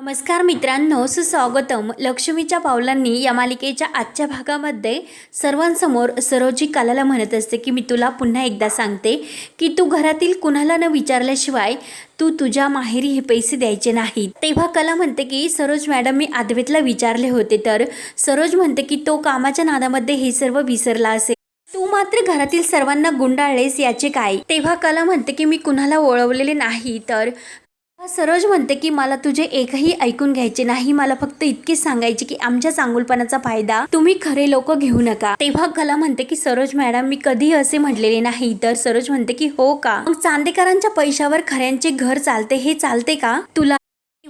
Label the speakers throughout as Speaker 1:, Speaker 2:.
Speaker 1: नमस्कार मित्रांनो सुस्वागतम. लक्ष्मीच्या पावलांनी या मालिकेच्या आजच्या भागामध्ये सर्वांसमोर सरोजी कलाला म्हणत असते की मी तुला पुन्हा एकदा सांगते की तू घरातील कुणाला न विचारल्याशिवाय तू तुझ्या माहेरी हे पैसे द्यायचे नाहीत तेव्हा कला म्हणते की सरोज मॅडम मी आदवेतला विचारले होते तर सरोज म्हणते की तो कामाच्या नादामध्ये हे सर्व विसरला असेल. तू मात्र घरातील सर्वांना गुंडाळलेस याचे काय? तेव्हा कला म्हणते की मी कुणाला ओळवलेले नाही तर सरोज म्हणते की मला तुझे एकही ऐकून घ्यायचे नाही. मला फक्त इतकेच सांगायचे की आमच्या चांगुलपणाचा फायदा तुम्ही खरे लोक घेऊ नका. तेव्हा कला म्हणते की सरोज मॅडम मी कधी असे म्हटलेले नाही. तर सरोज म्हणते की हो का? मग चांदेकरांच्या पैशावर खऱ्यांचे घर चालते हे चालते का? तुला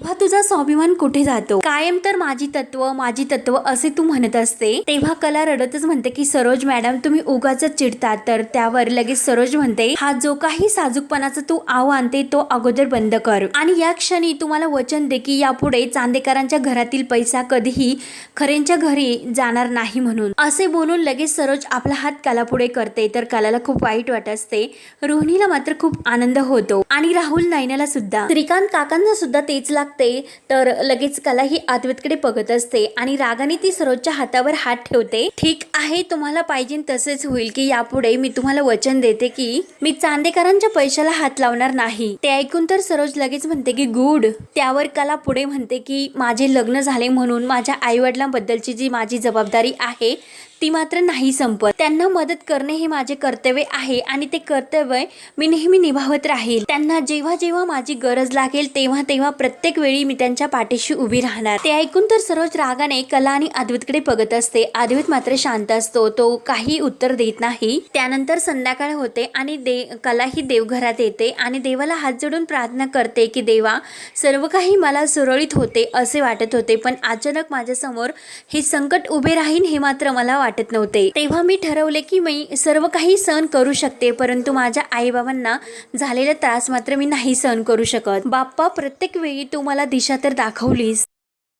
Speaker 1: तेव्हा तुझा स्वाभिमान कुठे जातो? कायम तर माझी तत्व माझी तत्व असे तू म्हणत असते. तेव्हा कला रडतच म्हणते की सरोज मॅडम तुम्ही उगाच चिडता तर त्यावर लगेच सरोज म्हणते हा जो काही साजूकपणाचा तू आव आणते तो अगोदर बंद कर. आणि या क्षणी तुम्हाला वचन दे की यापुढे चांदेकरांच्या घरातील पैसा कधीही खरेंच्या घरी जाणार नाही म्हणून. असे बोलून लगेच सरोज आपला हात कलापुढे करते. तर कलाला खूप वाईट वाटत असते. रोहिणीला मात्र खूप आनंद होतो. आणि राहुल नैनाला सुद्धा. श्रीकांत काकांना सुद्धा तेच लागते तर लगेच कला ही आद्वतकडे बघत असते आणि रागाने ती सरोजच्या हातावर हात ठेवते. ठीक आहे तुम्हाला पाहिजे तसेच होईल की यापुढे मी तुम्हाला वचन देते की मी चांदेकरांच्या पैशाला हात लावणार नाही. ते ऐकून तर सरोज लगेच म्हणते की गुड त्यावर कला पुढे म्हणते की माझे लग्न झाले म्हणून माझ्या आईवडिलांबद्दलची जी माझी जबाबदारी आहे ती मात्र नाही संपत. त्यांना मदत करणे हे माझे कर्तव्य आहे आणि ते कर्तव्य मी नेहमी निभावत राहील. त्यांना जेव्हा जेव्हा माझी गरज लागेल तेव्हा तेव्हा प्रत्येक वेळी मी त्यांच्या पाठीशी उभी राहणार. ते ऐकून तर सरोज रागाने कला आणि अद्वैतकडे बघत असते. अद्वैत मात्र शांत असतो. तो काही उत्तर देत नाही. त्यानंतर संध्याकाळ होते आणि दे कला ही देवघरात येते आणि देवाला हात जोडून प्रार्थना करते की देवा सर्व काही मला सुरळीत होते असे वाटत होते पण अचानक माझ्यासमोर हे संकट उभे राहीन हे मात्र मला वाटत वाटत नव्हते. तेव्हा मी ठरवले की मी सर्व काही सहन करू शकते परंतु माझ्या आईबाबांना झालेला त्रास मात्र मी नाही सहन करू शकत. बाप्पा प्रत्येक वेळी तू मला दिशा तर दाखवलीस.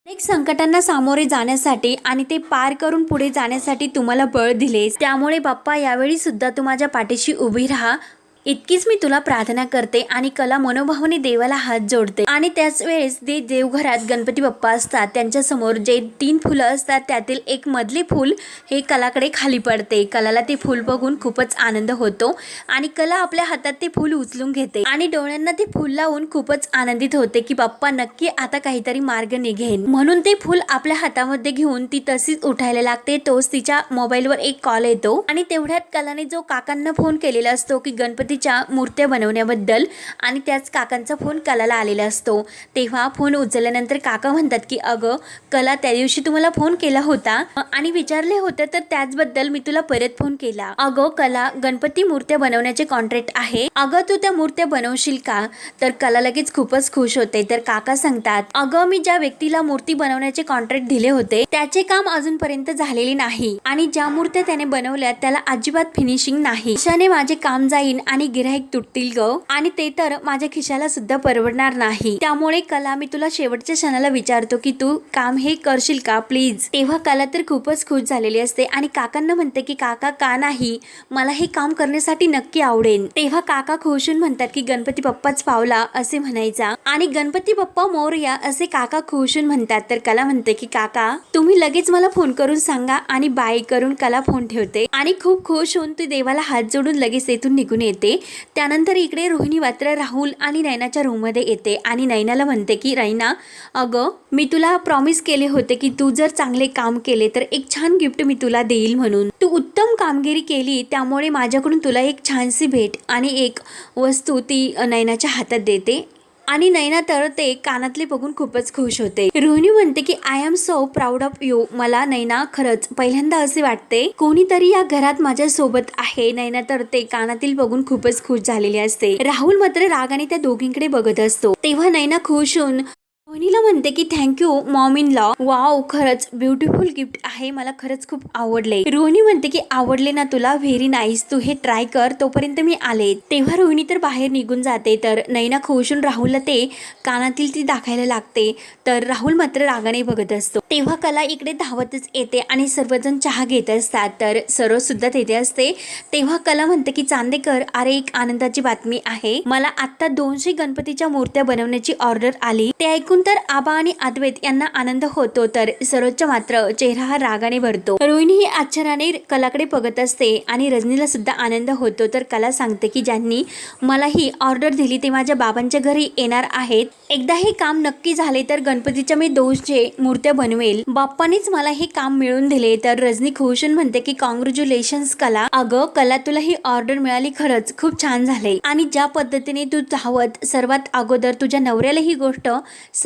Speaker 1: अनेक संकटांना सामोरे जाण्यासाठी आणि ते पार करून पुढे जाण्यासाठी तुम्हाला बळ दिलेस. त्यामुळे बाप्पा यावेळी सुद्धा तू माझ्या पाठीशी उभी राहा. इतकीच मी तुला प्रार्थना करते आणि कला मनोभावाने देवाला हात जोडते. आणि त्याच वेळेस ते देवघरात गणपती बाप्पा असतात त्यांच्यासमोर जे तीन फुलं असतात त्यातील एक मधले फूल हे कलाकडे खाली पडते. कलाला ते फूल बघून खूपच आनंद होतो आणि कला आपल्या हातात ते फूल उचलून घेते. आणि डोळ्यांना ते फूल लावून खूपच आनंदित होते की बाप्पा नक्की आता काहीतरी मार्ग निघेन. म्हणून ते फूल आपल्या हातामध्ये घेऊन ती तशीच उठायला लागते. तोच तिच्या मोबाईलवर एक कॉल येतो. आणि तेवढ्यात कलाने जो काकांना फोन केलेला असतो की गणपती गणपतीच्या मूर्त्या बनवण्याबद्दल आणि त्याच काकांचा फोन कलाला आलेला असतो. तेव्हा फोन उचलल्यानंतर काका म्हणतात की अगं कला त्या दिवशी तुम्हाला फोन केला होता आणि विचारले होते तर त्याचबद्दल मी तुला परत फोन केला. अगं कला गणपती मूर्त्या बनवण्याचे कॉन्ट्रॅक्ट आहे. अगं तू त्या मूर्त्या बनवशील का? तर कला लगेच खूपच खुश होते. तर काका सांगतात अगं मी ज्या व्यक्तीला मूर्ती बनवण्याचे कॉन्ट्रॅक्ट दिले होते त्याचे काम अजूनपर्यंत झालेले नाही आणि ज्या मूर्त्या त्याने बनवल्या त्याला अजिबात फिनिशिंग नाही. अशाने माझे काम जाईन आणि गिराईक तुटतील ग. आणि ते तर माझ्या खिशाला सुद्धा परवडणार नाही. त्यामुळे कला मी तुला शेवटच्या क्षणाला विचारतो की तू काम हे करशील का प्लीज? तेव्हा कला तर खूपच खुश झालेली असते आणि काकांना म्हणते की काका का नाही? मला हे काम करण्यासाठी नक्की आवडेल तेव्हा काका खुशून म्हणतात की गणपती बाप्पाच पावला असे म्हणायचा. आणि गणपती बाप्पा मोरया असे काका खुशून म्हणतात. तर कला म्हणते की काका तुम्ही लगेच मला फोन करून सांगा आणि बाय करून कला फोन ठेवते. आणि खूप खुश होऊन ती देवाला हात जोडून लगेच तेथून निघून येते. त्यानंतर इकडे रोहिणी मात्र राहुल आणि नैनाच्या रूममध्ये येते आणि नैनाला म्हणते की रैना अगं मी तुला प्रॉमिस केले होते की तू जर चांगले काम केले तर एक छान गिफ्ट मी तुला देईल म्हणून. तू उत्तम कामगिरी केली त्यामुळे माझ्याकडून तुला एक छानशी भेट आणि एक वस्तू ती नैनाच्या हातात देते आणि नैना तर ते कानातले बघून खूपच खुश होते. रोहिणी म्हणते की I am so proud of you मला नैना खरंच पहिल्यांदा असे वाटते कोणीतरी या घरात माझ्या सोबत आहे. नैना तर ते कानातील बघून खूपच खुश झालेली असते. राहुल मात्र रागाने त्या दोघींकडे बघत असतो. तेव्हा नैना खुश होऊन रोहिणीला म्हणते की thank you mom in law wow खरंच ब्युटिफुल गिफ्ट आहे. मला खरंच खूप आवडले. रोहिणी म्हणते की आवडले ना तुला? व्हेरी नाईस तू हे ट्राय कर. तोपर्यंत मी आले. तेव्हा रोहिणी तर बाहेर निघून जाते तर नैना खुशून राहुलला ते कानातील ती दाखायला लागते तर राहुल मात्र रागाने बघत असतो. तेव्हा कला इकडे धावतच येते आणि सर्वजण चहा घेत असतात तर सरोज सुद्धा तेथे असते. तेव्हा कला म्हणते की चांदेकर अरे एक आनंदाची बातमी आहे. मला आता दोनशे गणपतीच्या मूर्त्या बनवण्याची ऑर्डर आली. ते ऐकून पाहून तर आबा आणि अद्वैत यांना आनंद होतो तर सरोजचा मात्र चेहरा हा रागाने भरतो. रोहिणी ही आश्चर्याने कलाकडे बघत असते आणि रजनीला सुद्धा आनंद होतो. तर कला सांगते की ज्यांनी मला ही ऑर्डर दिली ते माझ्या बाबांच्या घरी येणार आहेत. एकदा हे काम नक्की झाले तर गणपतीच्या मी दोषचे मूर्त्या बनवेल. बाप्पानेच मला हे काम मिळून दिले. तर रजनी खुशून म्हणते की कॉंग्रॅच्युलेशन्स कला. अगं कला तुला ही ऑर्डर मिळाली खरंच. खूप छान झाले आणि ज्या पद्धतीने तू धावत सर्वात अगोदर तुझ्या नवऱ्याला ही गोष्ट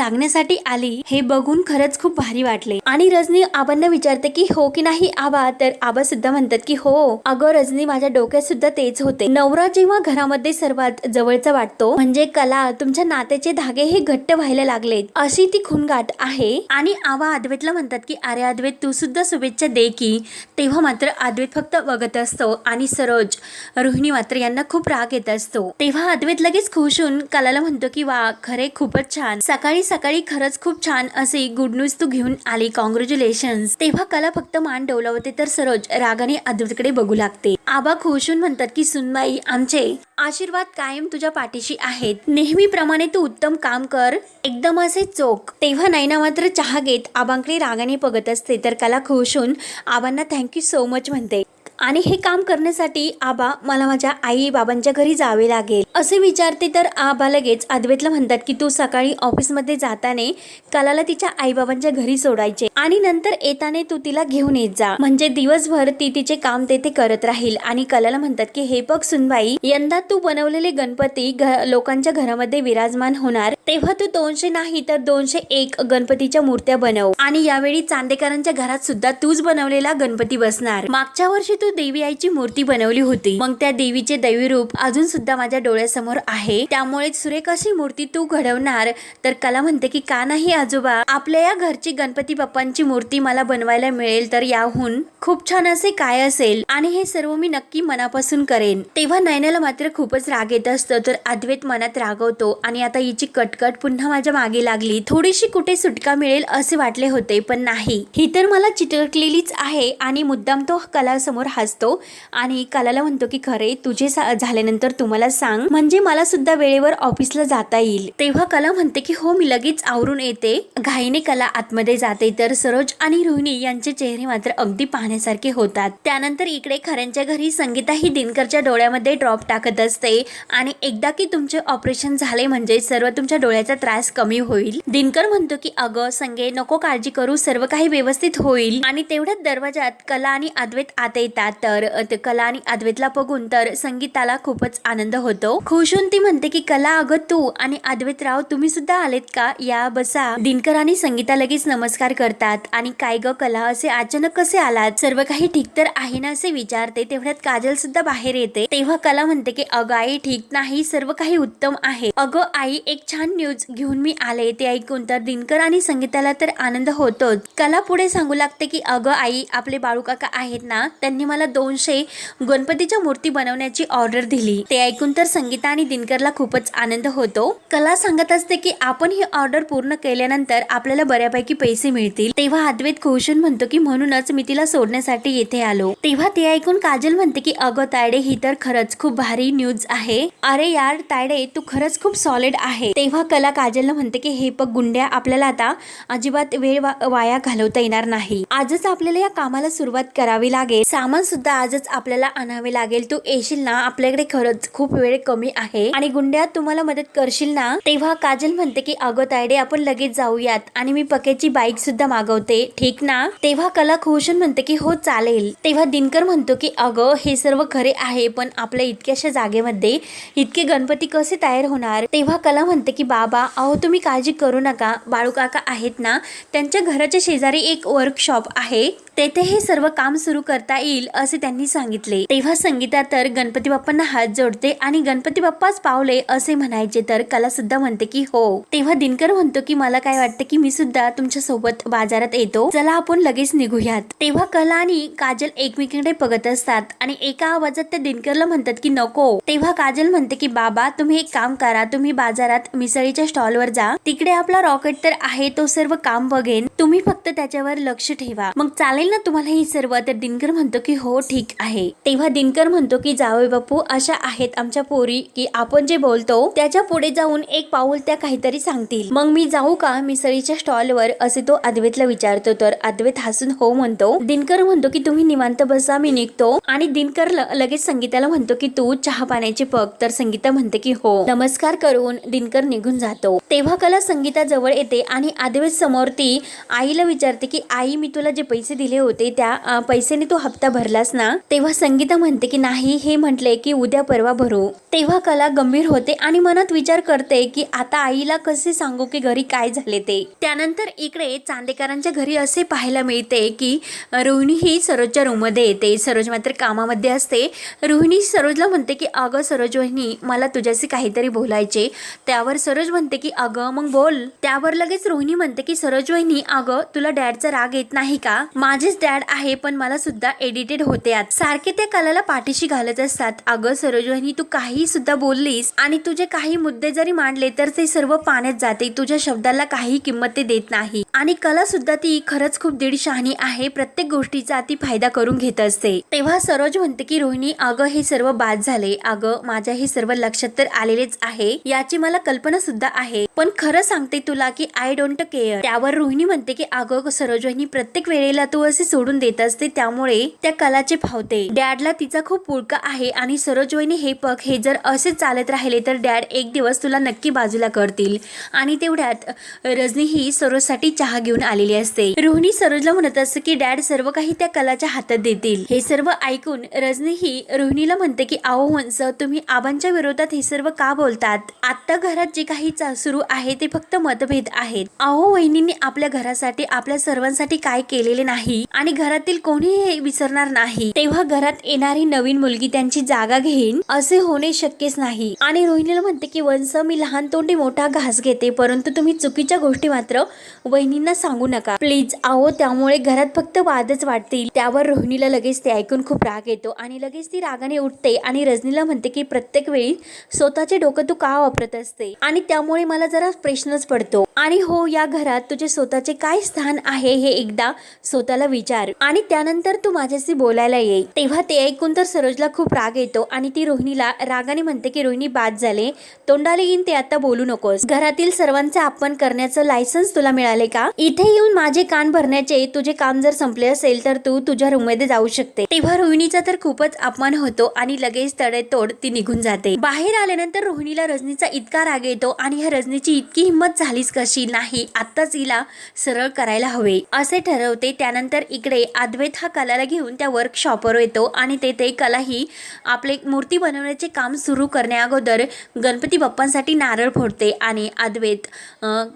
Speaker 1: सांगण्यासाठी आली हे बघून खरंच खूप भारी वाटले. आणि रजनी आबांना विचारते की हो की नाही आबा? तर आबा सुद्धा म्हणतात की हो. अगं रजनी माझ्या डोक्यात सुद्धा तेच होते. नवरा जेव्हा घरामध्ये सर्वात जवळचा वाटतो म्हणजे कला तुमच्या नात्याचे धागे हे घट्ट व्हायला लागले अशी ती खुणगाठ आहे. आणि आबा अद्वैतला म्हणतात की अरे अद्वैत तू सुद्धा शुभेच्छा दे की. तेव्हा मात्र अद्वैत फक्त बघत असतो आणि सरोज रोहिणी मात्र यांना खूप राग येत असतो. तेव्हा अद्वैत लगेच खुश होऊन कलाला म्हणतो की वा खरे खूपच छान. सकाळी सकाळी खरंच खूप छान असे गुड न्यूज तू घेऊन आली. कॉंग्रॅच्युलेशन्स तेव्हा कला फक्त मान डोलावते तर सरोज रागाने अद्भुतकडे बघू लागते. आबा खुशून म्हणतात की सुनबाई आमचे आशीर्वाद कायम तुझ्या पाठीशी आहेत. नेहमीप्रमाणे तू उत्तम काम कर. एकदम असे चोख. तेव्हा नैना मात्र चहा घेत आबांकडे रागाने बघत असते. तर कला खुश होऊन आबांना थँक्यू सो मच म्हणते. आणि हे काम करण्यासाठी आबा मला माझ्या आई बाबांच्या घरी जावे लागेल. असे विचारते तर आबा लगेच अद्वैतला म्हणतात की तू सकाळी ऑफिसमध्ये जाताने कलाला तिच्या आई बाबांच्या घरी सोडायचे आणि नंतर येताने तू तिला घेऊन येत जा. म्हणजे दिवसभर ती तिचे काम तेथे करत राहील आणि कलाला म्हणतात की हे बघ सुनबाई यंदा तू बनवलेले गणपती लोकांच्या घरामध्ये विराजमान होणार. तेव्हा तू दोनशे नाही तर दोनशे एक गणपतीच्या मूर्त्या बनव. आणि यावेळी चांदेकरांच्या घरात सुद्धा तूच बनवलेला गणपती बसणार. मागच्या वर्षी तू देवी आईची मूर्ती बनवली होती. मग त्या देवीचे दैवी रूप अजून सुद्धा माझ्या डोळ्यासमोर आहे. त्यामुळे सुरेख अशी मूर्ती तू घडवणार? तर कला म्हणते की का नाही आजोबा? आपल्या या घरची गणपती बाप्पांची मूर्ती मला बनवायला मिळेल तर याहून खूप छान असे काय असेल? आणि हे सर्व मी नक्की मनापासून करेन. तेव्हा नयनाला मात्र खूपच राग येत असतो तर अद्वैत मनात रागवतो. आणि आता हिची कटकट पुन्हा माझ्या मागे लागली. थोडीशी कुठे सुटका मिळेल असे वाटले होते पण नाही. ही तर मला चिटकलेलीच आहे आणि मुद्दाम तो कला समोर हसतो आणि कलाला म्हणतो की खरे तुझे सा- झाल्यानंतर तुम्हाला सांग म्हणजे मला सुद्धा वेळेवर ऑफिसला जाता येईल. तेव्हा कला म्हणते की हो मी लगेच आवरून येते. घाईने कला आतमध्ये जाते तर सरोज आणि रोहिणी यांचे चेहरे मात्र अगदी पाहण्यासारखे होतात. त्यानंतर इकडे खऱ्यांच्या घरी संगीता ही दिनकरच्या डोळ्यामध्ये ड्रॉप टाकत असते आणि एकदा की तुमचे ऑपरेशन झाले म्हणजे सर्व तुमच्या डोळ्याचा त्रास कमी होईल. दिनकर म्हणतो की अगं संगे नको काळजी करू सर्व काही व्यवस्थित होईल. आणि तेवढ्याच दरवाजात कला आणि अद्वैत आत येतात. तर ते कला आणि अद्वैतला बघून तर संगीताला खूपच आनंद होतो. खुशून होऊन ती म्हणते की कला अगं तू आणि अद्वैत राव तुम्ही सुद्धा आलेत का? या बसा. दिनकर आणि संगीता लगेच नमस्कार करतात. आणि काय ग कला? असे अचानक कसे आलात? सर्व काही ठीक तर आहे ना? असे विचारते. तेवढ्यात काजल सुद्धा बाहेर येते. तेव्हा कला म्हणते की अगं आई ठीक नाही. सर्व काही उत्तम आहे. अगं आई एक छान न्यूज घेऊन मी आले. ते ऐकून तर दिनकर आणि संगीताला तर आनंद होतोच. कला पुढे सांगू लागते की अगं आई आपले बाळू काका आहेत ना? त्यांनी मला दोनशे गणपतीच्या मूर्ती बनवण्याची ऑर्डर दिली. ते ऐकून तर संगीता आणि दिनकरला खूपच आनंद होतो. कला सांगत असते की आपण ही ऑर्डर पूर्ण केल्यानंतर आपल्याला बऱ्यापैकी पैसे मिळतील. तेव्हा अद्वैत खुशून म्हणतो की म्हणूनच मी तिला सोडण्यासाठी येथे आलो. तेव्हा ते ऐकून काजल म्हणते की अगं तायडे ही तर खरंच खूप भारी न्यूज आहे. अरे यार तायडे तू खरंच खूप सॉलिड आहे. तेव्हा कला काजलला म्हणते की हे पग गुंड्या आपल्याला आता अजिबात वेळ वाया घालवता येणार नाही. आजच आपल्याला या कामाला सुरुवात करावी लागेल. सामान सुद्धा आजच आपल्याला आणावे लागेल. तू येशील ना? आपल्याकडे खरंच खूप वेळ कमी आहे. आणि गुंड्या तुम्हाला मदत करशील ना? तेव्हा काजल म्हणते की अगं तायडे आपण लगेच जाऊयात आणि मी पकेची बाईक सुद्धा मागवते. ठीक ना? तेव्हा कला खुशन म्हणते की हो चालेल. तेव्हा दिनकर म्हणतो की अगं हे सर्व खरे आहे पण आपल्या इतक्याशा जागेमध्ये इतके गणपती कसे तयार होणार? तेव्हा कला म्हणते की बाबा अहो तुम्ही काळजी करू नका. बाळू काका आहेत ना? त्यांच्या घराच्या शेजारी एक वर्कशॉप आहे. तेथे हे सर्व काम सुरू करता येईल असे त्यांनी सांगितले. तेव्हा संगीता तर गणपती बाप्पांना हात जोडते आणि गणपती बाप्पाच पावले असे म्हणायचे तर कला सुद्धा म्हणते की हो. तेव्हा दिनकर म्हणतो की मला काय वाटतं की मी सुद्धा तुमच्यासोबत बाजारात येतो. चला आपण लगेच निघूयात. तेव्हा कला आणि काजल एकमेकीकडे बघत असतात आणि एका आवाजात त्या दिनकरला म्हणतात की नको. तेव्हा काजल म्हणते की बाबा तुम्ही एक काम करा. तुम्ही बाजारात मिसळीच्या स्टॉलवर जा. तिकडे आपला रॉकेट तर आहे तो सर्व काम बघेन. तुम्ही फक्त त्याच्यावर लक्ष ठेवा. मग चालेल ना तुम्हाला ही सर्व? तर दिनकर म्हणतो की हो ठीक आहे. तेव्हा दिनकर म्हणतो की जावे बापू अशा आहेत आमच्या पोरी की आपण जे बोलतो त्याच्या पुढे जाऊन एक पाऊल त्या काहीतरी सांगतील. मग मी जाऊ का? मिसळीच्या स्टॉलवर असे तो अद्वैतला विचारतो. तर अद्वैत हसून हो म्हणतो. दिनकर म्हणतो की तुम्ही निवांत बसा मी निघतो. आणि दिनकर लगेच संगीताला म्हणतो की तू चहा पाण्याची पग तर संगीता म्हणते की हो. नमस्कार करून दिनकर निघून जातो. तेव्हा कला संगीता जवळ येते आणि अद्वैत समोर ती आईला विचारते की आई मी तुला जे पैसे दिले होते त्या पैसेने तू हप्ता भरलास ना? तेव्हा संगीता म्हणते की नाही हे म्हटले की उद्या परवा भरू. तेव्हा कला गंभीर होते आणि मनात विचार करते की आता आईला कसे सांगू की घरी काय झाले ते? त्यानंतर इकडे चांदेकरांच्या घरी असे पाहायला मिळते की रोहिणी ही सरोजच्या रूममध्ये येते. सरोज मात्र कामामध्ये असते. रोहिणी सरोजला म्हणते की अगं सरोज वहिनी मला तुझ्याशी काहीतरी बोलायचे. त्यावर सरोज म्हणते की अगं मग बोल. त्यावर लगेच रोहिणी म्हणते की सरोज वहिनी अगं तुला डॅडचा राग येत नाही का? माझेच डॅड आहे पण मला सुद्धा एडिटेड होते आत सारखे त्या कलाला पाठीशी घालत असतात. अगं सरोज तू काही सुद्धा बोललीस आणि तुझे काही मुद्दे जरी मांडले तर ते सर्व पाण्यात जाते. तुझ्या शब्दाला काही किंमत ते देत नाही. आणि कला सुद्धा ती खरंच खूप दीड शहाणी आहे. प्रत्येक गोष्टीचा ती फायदा करून घेत असते. तेव्हा सरोज म्हणते की रोहिणी अगं हे सर्व बाद झाले. अगं माझ्या हे सर्व लक्षात तर आलेलेच आहे. याची मला कल्पना सुद्धा आहे. पण खरं सांगते तुला की आय डोंट केअर त्यावर रोहिणी म्हणते की अगं सरोज वहिनी प्रत्येक वेळेला तू असे सोडून देत असते. त्यामुळे त्या कलाचे फावते. डॅडला तिचा खूप पुळका आहे आणि सरोज वहिनी हे पग हे जर असे चालत राहिले तर डॅड एक दिवस तुला नक्की बाजूला करतील. आणि तेवढ्यात रजनी ही सरोजसाठी चहा घेऊन आलेली असते. रोहिणी सरोजला म्हणत असते की डॅड सर्व काही त्या कलाच्या हातात देतील. हे सर्व ऐकून रजनी ही रोहिणीला म्हणते की आहो हंस तुम्ही आबांच्या विरोधात हे सर्व का बोलतात? आता घरात जे काही सुरू आहे ते फक्त मतभेद आहेत. आहो वहिनींनी आपल्या घरासाठी आपल्या सर्वांसाठी काय केलेले नाही आणि घरातील कोणी हे विसरणार नाही. तेव्हा घरात येणारी नवीन मुलगी त्यांची जागा घेईन असे होणे शक्यच नाही. आणि रोहिणीला म्हणते की वंश मी लहान तोंडी मोठा घास घेते परंतु तुम्ही चुकीच्या गोष्टी मात्र वहिनी रोहिणींना सांगू नका. प्लीज आहो त्यामुळे घरात फक्त वादच वाटतील त्यावर रोहिणीला लगेच ते ऐकून खूप राग येतो आणि लगेच ती रागाने उठते आणि रजनीला म्हणते की प्रत्येक वेळी स्वतःचे डोकं तू का वापरत असते? आणि त्यामुळे मला जरा प्रश्नच पडतो. आणि हो या घरात तुझे स्वतःचे काय स्थान आहे हे एकदा स्वतःला विचार. आणि त्यानंतर तू माझ्याशी बोलायला ये. तेव्हा ते ऐकून तर सरोजला खूप राग येतो आणि ती रोहिणीला रागाने म्हणते की रोहिणी बाद झाले. तोंडाला येईन ते आता बोलू नकोस. घरातील सर्वांचे आपण करण्याचं लायसन्स तुला मिळाले का? इथे येऊन माझे कान भरण्याचे तुझे काम जर संपले असेल तर तू तुझ्या रूममध्ये जाऊ शकते. तेव्हा रोहिणीचा तर खूपच अपमान होतो आणि लगेच तडेतोड ती निघून जाते. बाहेर आल्यानंतर रोहिणीला रजनीचा इतका राग येतो आणि ह्या रजनीची इतकी हिंमत झालीच कशी? नाही आत्ताच हिला सरळ करायला हवे. असे ठरवते. त्यानंतर इकडे अद्वैत हा कलाला घेऊन त्या वर्कशॉपवर येतो आणि तेथे कला ही आपले मूर्ती बनवण्याचे काम सुरू करण्या अगोदर गणपती बाप्पांसाठी नारळ फोडते आणि अद्वैत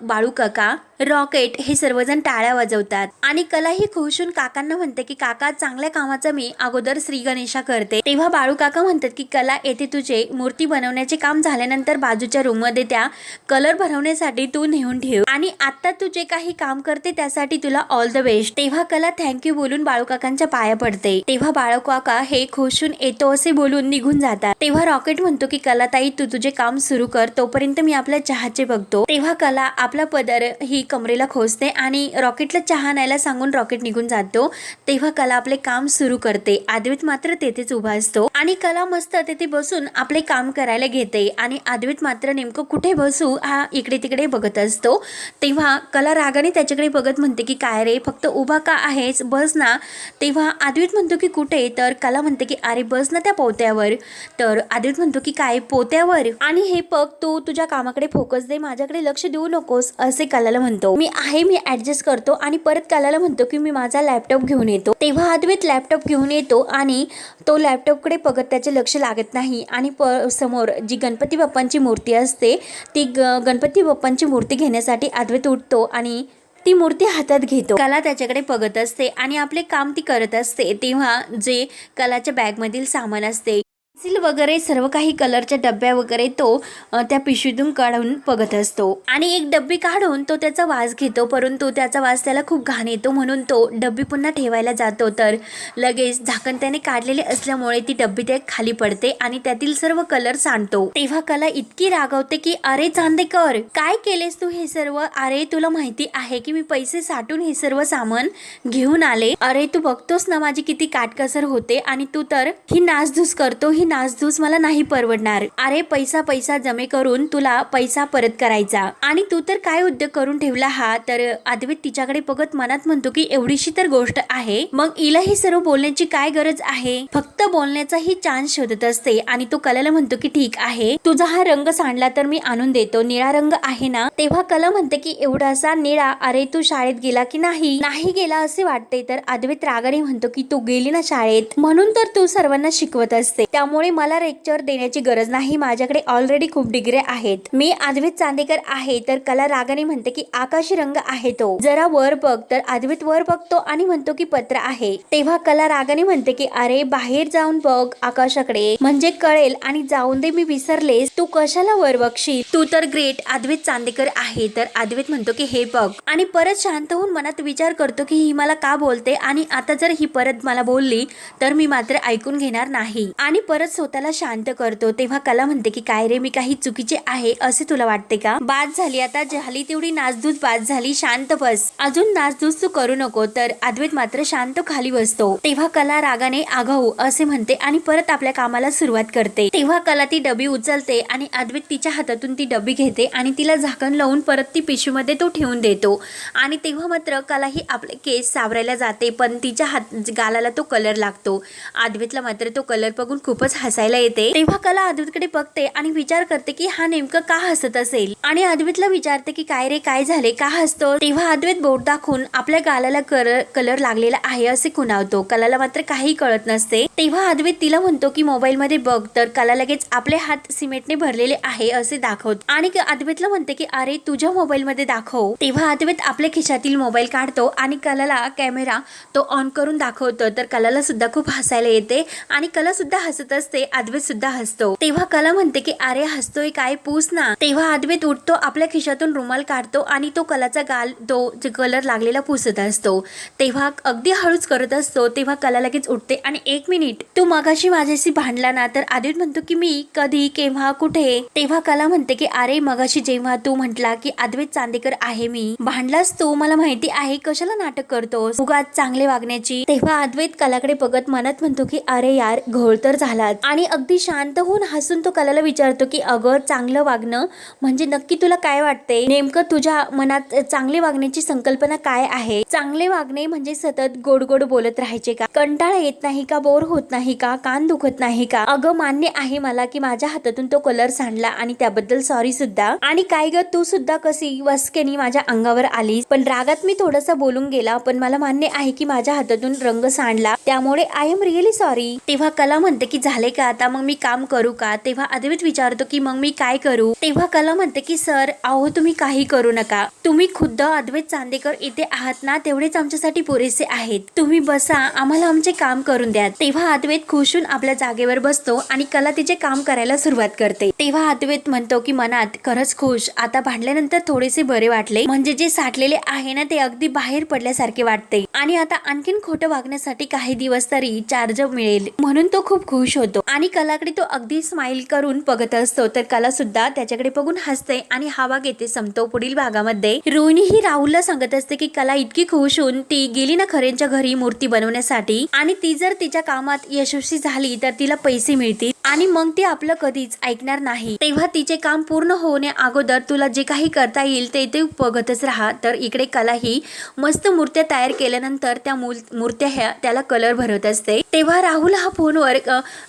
Speaker 1: बाळू काका रॉकेट हे सर्वजण टाळ्या वाजवतात. आणि कला ही खुशून काकांना म्हणते की काका चांगल्या कामाचं मी अगोदर श्री गणेशा करते. तेव्हा बाळू काका म्हणतात की कला येथे तुझे मूर्ती बनवण्याचे काम झाल्यानंतर बाजूच्या रूममध्ये त्या कलर भरवण्यासाठी तू नेऊन ठेव. आणि आता तू जे काही काम करते त्यासाठी तुला ऑल द बेस्ट तेव्हा कला थँक्यू बोलून बाळू काकांच्या पाया पडते. तेव्हा बाळू काका हे खुशून येतो असे बोलून निघून जातात. तेव्हा रॉकेट म्हणतो की कला ताई तू तुझे काम सुरू कर तोपर्यंत मी आपल्या चहाचे बघतो. तेव्हा कला आपला पदर ही कमरेला खोचते आणि रॉकेटला चहा न्यायला सांगून रॉकेट निघून जातो. तेव्हा कला आपले काम सुरू करते. आद्वित मात्र तेथेच उभा असतो. आणि कला मस्त तेथे बसून आपले काम करायला घेते. आणि आद्वित मात्र नेमकं कुठे बसू हा इकडे तिकडे बघत असतो. तेव्हा कला रागाने त्याच्याकडे बघत म्हणते की काय रे फक्त उभा का आहेस? बस ना. तेव्हा आद्वित म्हणतो की कुठे? तर कला म्हणते की अरे बस ना त्या पोत्यावर. तर आद्वित म्हणतो की काय पोत्यावर? आणि हे पग तू तुझ्या कामाकडे फोकस दे. माझ्याकडे लक्ष देऊ नकोस असे कलाला म्हणतो. मी आहे मी ऍडजस्ट करतो आणि परत कलाला म्हणतो की मी माझा लॅपटॉप घेऊन येतो. तेव्हा अद्वैत लॅपटॉप घेऊन येतो आणि तो लॅपटॉपकडे बघत त्याचे लक्ष लागत नाही आणि प समोर जी गणपती बाप्पांची मूर्ती असते ती ग गणपती बाप्पांची मूर्ती घेण्यासाठी अद्वैत उठतो आणि ती मूर्ती हातात घेतो. कला त्याच्याकडे बघत असते आणि आपले काम ती करत असते. तेव्हा जे कलाच्या बॅगमधील सामान असते पेन्सिल वगैरे सर्व काही कलरच्या डब्या वगैरे तो त्या पिशवीतून काढून बघत असतो. आणि एक डब्बी काढून तो त्याचा वास घेतो परंतु त्याचा वास त्याला खूप घाण येतो म्हणून तो डब्बी पुन्हा ठेवायला जातो. तर लगेच झाकण त्याने काढलेले असल्यामुळे ती डब्बी त्या खाली पडते आणि त्यातील सर्व कलर सांडतो. तेव्हा कला इतकी रागवते की अरे चांदेकर काय केलेस तू हे सर्व? अरे तुला माहिती आहे की मी पैसे साठून हे सर्व सामान घेऊन आले. अरे तू बघतोस ना माझी किती काटकसर होते आणि तू तर ही नासधूस करतो ही नासधूस मला नाही परवडणार. अरे पैसा पैसा जमे करून तुला पैसा परत करायचा. आणि तू तर काय उद्योग करून ठेवला हा? तर अद्वैत तिच्याकडे बघत मनात म्हणतो की एवढीशी तर गोष्ट आहे. मग हिला ही सर्व बोलण्याची काय गरज आहे? फक्त बोलण्याचाही चान्स शोधत असते. आणि तो कलाला म्हणतो की ठीक आहे. तुझा हा रंग सांडला तर मी आणून देतो. निळा रंग आहे ना? तेव्हा कला म्हणते की एवढासा निळा अरे तू शाळेत गेला की नाही? नाही गेला असे वाटते. तर अद्वैत रागाने म्हणतो की तू गेली ना शाळेत. म्हणून तर तू सर्वांना शिकवत असते. त्यामुळे मला लेक्चर देण्याची गरज नाही. माझ्याकडे ऑलरेडी खूप डिग्री आहेत. मी अद्वैत चांदेकर आहे. तर कला रागाने म्हणते की आकाशी रंग आहे तो. जरा वर बघ. तर अद्वैत वर बघतो आणि म्हणतो की पत्र आहे. तेव्हा कला रागाने म्हणते की अरे बाहेर जाऊन बघ आकाशाकडे. म्हणजे कळेल आणि जाऊन दे मी विसरलेस तू कशाला वर बघशील? तू तर ग्रेट अद्वैत चांदेकर आहे. तर अद्वैत म्हणतो की हे बघ. आणि परत शांत होऊन मनात विचार करतो की ही मला का बोलते? आणि आता जर ही परत मला बोलली तर मी मात्र ऐकून घेणार नाही. आणि परत स्वतःला शांत करतो. तेव्हा कला म्हणते की काय रे मी काही चुकीचे आहे असे तुला वाटते का? बाद झाली आता झाली तेवढी नाचधूस बाद झाली शांत बस. अजून नाचधूस तू करू नको. तर अद्वैत मात्र शांत खाली बसतो. तेव्हा कला रागाने आगाऊ हो, असे म्हणते आणि परत आपल्या कामाला सुरुवात करते. तेव्हा कला ती डबी उचलते आणि अद्वैत तिच्या हातातून ती डबी घेते आणि तिला झाकण लावून परत ती पिशवीमध्ये तो ठेवून देतो. आणि तेव्हा मात्र कला ही आपले केस सावरायला जाते पण तिच्या हात गालाला तो कलर लागतो. अद्वैतला मात्र तो कलर बघून खूपच हसायला येते. तेव्हा कला अद्वैतकडे बघते आणि विचार करते की हा नेमकं का हसत असेल? आणि अद्वैतला विचारते की काय रे काय झाले का हसतो तेव्हा अद्वैत बोट दाखवून आपल्या गालाला कलर कलर लागलेला आहे असे खुणावतो. कलाला मात्र काही कळत नसते. तेव्हा अद्वैत तिला म्हणतो की मोबाईल मध्ये बघ तर कला लगेच आपले हात सिमेंटने भरलेले आहे असे दाखवत. आणि अद्वैतला म्हणते की अरे तुझ्या मोबाईल मध्ये दाखव. तेव्हा अद्वैत आपल्या खिशातील मोबाईल काढतो आणि कलाला कॅमेरा तो ऑन करून दाखवतो. तर कलाला सुद्धा खूप हसायला येते आणि कला सुद्धा हसत असते अद्वैत सुद्धा हसतो. तेव्हा कला म्हणते की अरे हसतोय काय? पूस ना. तेव्हा अद्वैत उठतो आपल्या खिशातून रुमाल काढतो आणि तो कलाचा गाल तो कलर लागलेला पुसत असतो. तेव्हा अगदी हळूच करत असतो तेव्हा कला लगेच उठते आणि एक मिनिट तू मगाशी माझ्याशी भांडला ना तर आदित म्हणतो की मी कधी केव्हा कुठे? तेव्हा कला म्हणते की अरे मगाशी जेव्हा तू म्हंटला की अद्वैत चांदेकर आहे मी. भांडलास तू? मला माहिती आहे कशाला नाटक करतोस? उगाच चांगले वागण्याची. तेव्हा अद्वैत कलाकडे बघत मनात म्हणतो की अरे यार घोळ तर झालाच. आणि अगदी शांत होऊन हसून तो कलाला विचारतो की अगं चांगलं वागणं म्हणजे नक्की तुला काय वाटते? नेमकं तुझ्या मनात चांगले वागण्याची संकल्पना काय आहे? चांगले वागणे म्हणजे सतत गोड गोड बोलत राहायचे का? कंटाळा येत नाही का? बोर होत नाही का? कान दुखत नाही का? अगं मान्य आहे मला की माझ्या हातातून तो कलर सांडला आणि त्याबद्दल सॉरी सुद्धा. आणि काय ग तू सुद्धा कशी? वस्केनी माझ्या अंगावर आलीस. पण रागात मी थोडस बोलून गेला पण मला मान्य आहे की माझ्या हातातून रंग सांडला. त्यामुळे आय एम रिअली सॉरी तेव्हा कला म्हणते की झाले का आता? मग मी काम करू का? तेव्हा अद्वैत विचारतो की मग मी काय करू? तेव्हा कला म्हणते की सर अहो तुम्ही काही करू नका. तुम्ही खुद्द अद्वैत चांदेकर इथे आहात ना तेवढेच आमच्यासाठी पुरेसे आहेत. तुम्ही बसा आम्हाला आमचे काम करून द्या. तेव्हा हातवेत खुशून आपल्या जागेवर बसतो आणि कला तिचे काम करायला सुरुवात करते. तेव्हा हातवेत म्हणतो की मनात खरंच खुश. आता भांडल्यानंतर थोडेसे बरे वाटले. म्हणजे जे साठलेले आहे ना ते अगदी बाहेर पडल्यासारखे वाटते. आणि आता आणखीन खोटं वागण्यासाठी काही दिवस तरी चार्ज मिळेल. म्हणून तो खूप खुश होतो. आणि कलाकडे तो अगदी स्माइल करून बघत असतो. तर कला सुद्धा त्याच्याकडे बघून हसते आणि हा भाग येथे संपतो पुढील भागामध्ये. रोहिणी ही राहुलला सांगत असते की कला इतकी खुश होऊन ती गेली ना खरेंच्या घरी मूर्ती बनवण्यासाठी? आणि ती जर तिच्या कामात यशस्वी झाली तर तिला पैसे मिळतील. आणि मग ती आपलं कधीच ऐकणार नाही. तेव्हा तिचे काम पूर्ण होणे अगोदर तुला जे काही करता येईल ते ते बघतच राहा. तर इकडे कला ही मस्त मूर्त्या तयार केल्यानंतर त्या मूल- मूर्त्या ह्या त्याला कलर भरत असते. तेव्हा राहुल हा फोनवर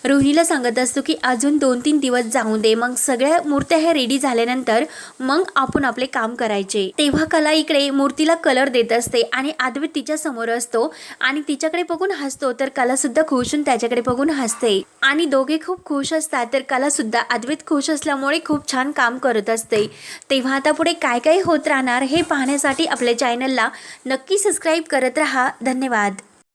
Speaker 1: रोहिणीला सांगत असतो की अजून दोन तीन दिवस जाऊ दे. मग सगळ्या मूर्त्या ह्या रेडी झाल्यानंतर मग आपण आपले काम करायचे. तेव्हा कला इकडे मूर्तीला कलर देत असते आणि अद्वैत तिच्या समोर असतो आणि तिच्याकडे बघून हसतो. तर कला सुद्धा खुश होऊन त्याच्याकडे बघून हसते. आणि दोघे खूप खुश असतात तर कला सुद्धा अद्वैत खुश असल्यामुळे खूप छान काम करत असते. तेव्हा आता पुढे काय काय होत राहणार हे पाहण्यासाठी आपल्या चॅनलला नक्की सबस्क्राईब करत राहा. धन्यवाद.